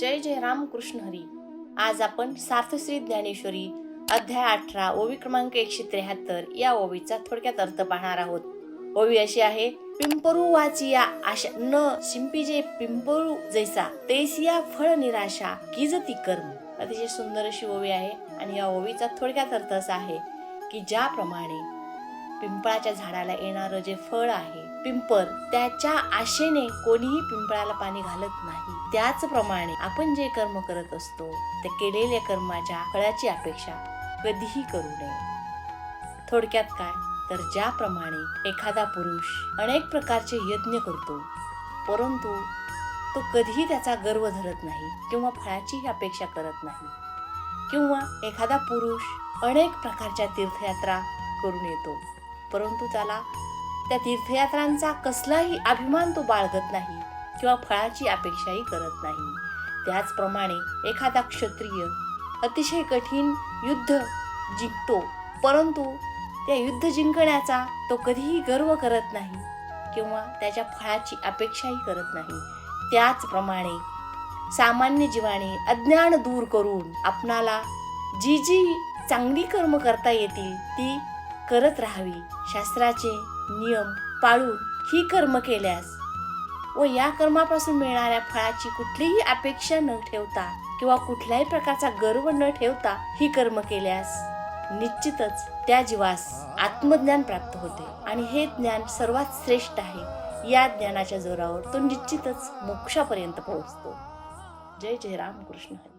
जय जय रामकृष्ण हरी. आज आपण सार्थश्री ज्ञानेश्वरी अध्याय अठरा ओवी क्रमांक एकशे त्र्याहत्तर या ओवीचा थोडक्यात अर्थ पाहणार आहोत. ओवी अशी आहे पिंपरू वाचिया आशा न शिंपीजे पिंपरू जैसा तेसिया फळ निराशा किजती कर्म. अतिशय सुंदर अशी ओवी आहे आणि या ओवीचा थोडक्यात अर्थ असा आहे की ज्याप्रमाणे पिंपळाच्या झाडाला येणारं जे फळ आहे पिंपळ त्याच्या आशेने कोणीही पिंपळाला पाणी घालत नाही. त्याचप्रमाणे आपण जे कर्म करत असतो त्या केलेल्या कर्माच्या फळाची अपेक्षा कधीही करू नये. थोडक्यात काय? तर ज्याप्रमाणे एखादा पुरुष अनेक प्रकारचे यज्ञ करतो परंतु तो कधीही त्याचा गर्व धरत नाही किंवा फळाचीही अपेक्षा करत नाही किंवा एखादा पुरुष अनेक प्रकारच्या तीर्थयात्रा करून येतो परंतु त्याला त्या तीर्थयात्रांचा कसलाही अभिमान तो बाळगत नाही. किंवा फळाची अपेक्षाही करत नाही. त्याचप्रमाणे एखादा क्षत्रिय अतिशय कठीण युद्ध जिंकतो परंतु त्या युद्ध जिंकण्याचा तो कधीही गर्व करत नाही किंवा त्याच्या फळाची अपेक्षाही करत नाही. त्याचप्रमाणे सामान्य जीवाने अज्ञान दूर करून आपणाला जी जी चांगली कर्म करता येतील ती करत राहावी. शास्त्राचे नियम पाळून ही कर्म केल्यास व या कर्मापासून मिळणाऱ्या फळाची कुठलीही अपेक्षा न ठेवता किंवा कुठल्याही प्रकारचा गर्व न ठेवता ही कर्म केल्यास निश्चितच त्या जीवास आत्मज्ञान प्राप्त होते. आणि हे ज्ञान सर्वात श्रेष्ठ आहे. या ज्ञानाच्या जोरावर तो निश्चितच मोक्षापर्यंत पोहोचतो. जय जय राम कृष्ण हरी.